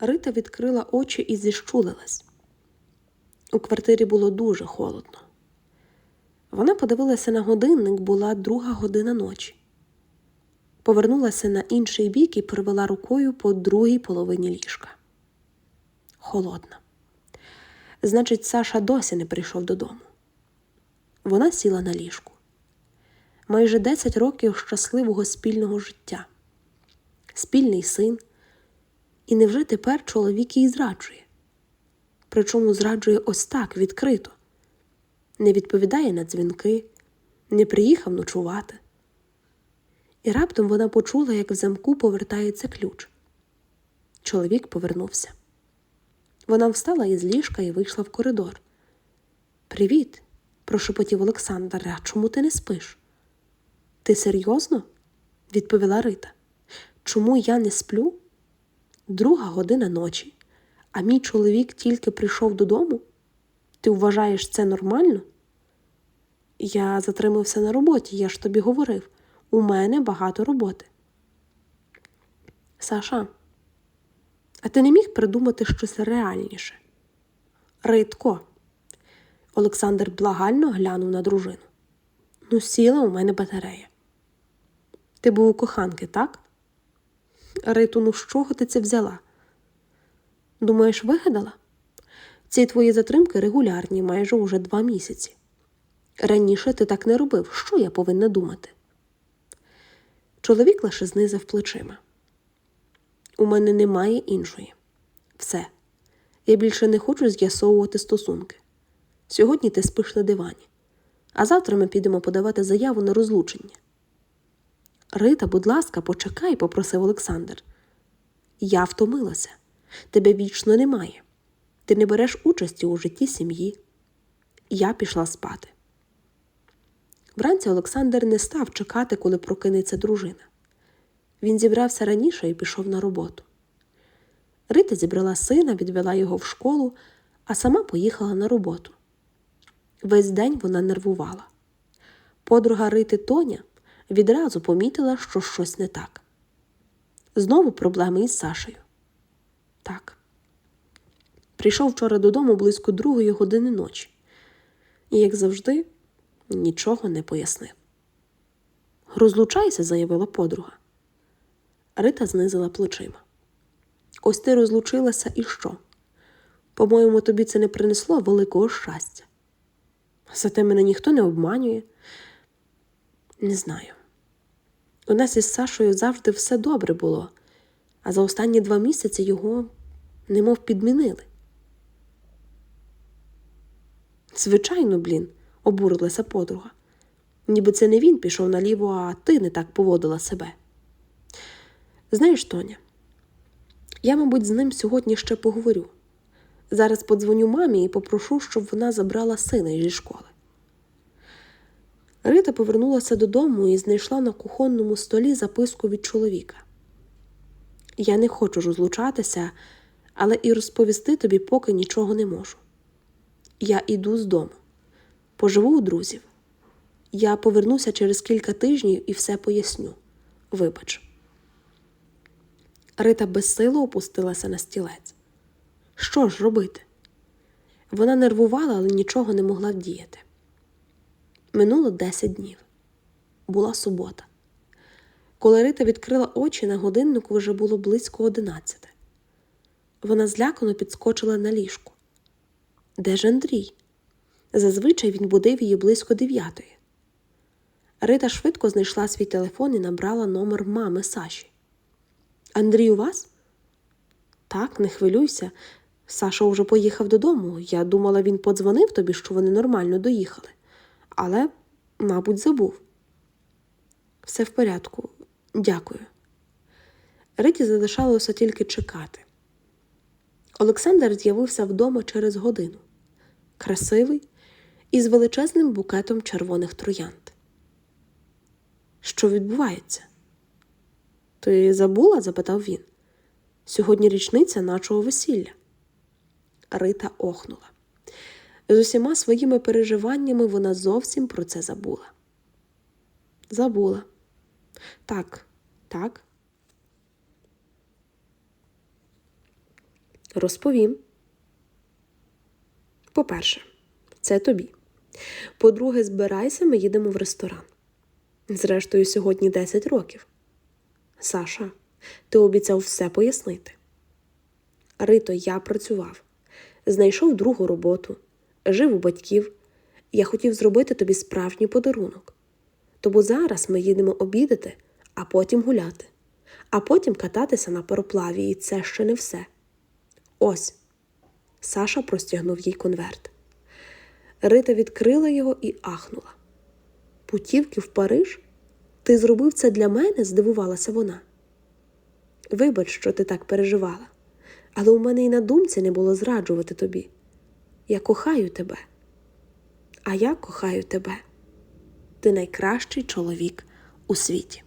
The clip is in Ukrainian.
Рита відкрила очі і зіщулилась. У квартирі було дуже холодно. Вона подивилася на годинник, була друга година ночі. Повернулася на інший бік і провела рукою по другій половині ліжка. Холодна. Значить, Саша досі не прийшов додому. Вона сіла на ліжку. Майже 10 років щасливого спільного життя, спільний син. І невже тепер чоловік її зраджує? Причому зраджує ось так відкрито, не відповідає на дзвінки, не приїхав ночувати. І раптом вона почула, як в замку повертається ключ. Чоловік повернувся. Вона встала із ліжка і вийшла в коридор. Привіт, прошепотів Олександр. А чому ти не спиш? Ти серйозно? відповіла Рита. Чому я не сплю? Друга година ночі, а мій чоловік тільки прийшов додому? Ти вважаєш це нормально? Я затримався на роботі, я ж тобі говорив. У мене багато роботи. Саша, а ти не міг придумати щось реальніше? Ритко. Олександр благально глянув на дружину. Ну, сіла у мене батарея. Ти був у коханки, так? Риту, ну з чого ти це взяла? Думаєш, вигадала? Ці твої затримки регулярні майже уже два місяці. Раніше ти так не робив. Що я повинна думати? Чоловік лише знизив плечима. У мене немає іншої. Все. Я більше не хочу з'ясовувати стосунки. Сьогодні ти спиш на дивані, а завтра ми підемо подавати заяву на розлучення. Рита, будь ласка, почекай, попросив Олександр. Я втомилася. Тебе вічно немає. Ти не береш участі у житті сім'ї. Я пішла спати. Вранці Олександр не став чекати, коли прокинеться дружина. Він зібрався раніше і пішов на роботу. Рита зібрала сина, відвела його в школу, а сама поїхала на роботу. Весь день вона нервувала. Подруга Рити Тоня відразу помітила, що щось не так. Знову проблеми із Сашею. Так. Прийшов вчора додому близько другої години ночі, і, як завжди, нічого не пояснив. Розлучайся, заявила подруга. Рита знизила плечима. Ось ти розлучилася і що? По-моєму, тобі це не принесло великого щастя. Зате мене ніхто не обманює. Не знаю. У нас із Сашою завжди все добре було, а за останні два місяці його немов підмінили. Звичайно, блін, обурилася подруга. Ніби це не він пішов наліво, а ти не так поводила себе. Знаєш, Тоня, я, мабуть, з ним сьогодні ще поговорю. Зараз подзвоню мамі і попрошу, щоб вона забрала сина зі школи. Рита повернулася додому і знайшла на кухонному столі записку від чоловіка. Я не хочу розлучатися, але і розповісти тобі поки нічого не можу. Я іду з дому, поживу у друзів. Я повернуся через кілька тижнів і все поясню. Вибач. Рита безсило опустилася на стілець. Що ж робити? Вона нервувала, але нічого не могла вдіяти. Минуло 10 днів. Була субота. Коли Рита відкрила очі на годиннику вже було близько одинадцяти. Вона злякано підскочила на ліжку. Де ж Андрій? Зазвичай він будив її близько дев'ятої. Рита швидко знайшла свій телефон і набрала номер мами Саші. Андрій у вас? Так, не хвилюйся. Саша вже поїхав додому. Я думала, він подзвонив тобі, що вони нормально доїхали. Але, мабуть, забув. Все в порядку. Дякую. Риті залишалося тільки чекати. Олександр з'явився вдома через годину. Красивий і з величезним букетом червоних троянд. Що відбувається? Ти забула? запитав він. Сьогодні річниця нашого весілля. Рита охнула. З усіма своїми переживаннями вона зовсім про це забула. Забула. Так, так. Розповім. По-перше, це тобі. По-друге, збирайся, ми їдемо в ресторан. Зрештою, сьогодні 10 років. Саша, ти обіцяв все пояснити. Рито, я працював, знайшов другу роботу, жив у батьків. Я хотів зробити тобі справжній подарунок. Тому зараз ми їдемо обідати, а потім гуляти, а потім кататися на пароплаві, і це ще не все. Ось. Саша простягнув їй конверт. Рита відкрила його і ахнула. Путівки в Париж? Ти зробив це для мене? здивувалася вона. Вибач, що ти так переживала, але у мене і на думці не було зраджувати тобі. Я кохаю тебе. А я кохаю тебе. Ти найкращий чоловік у світі.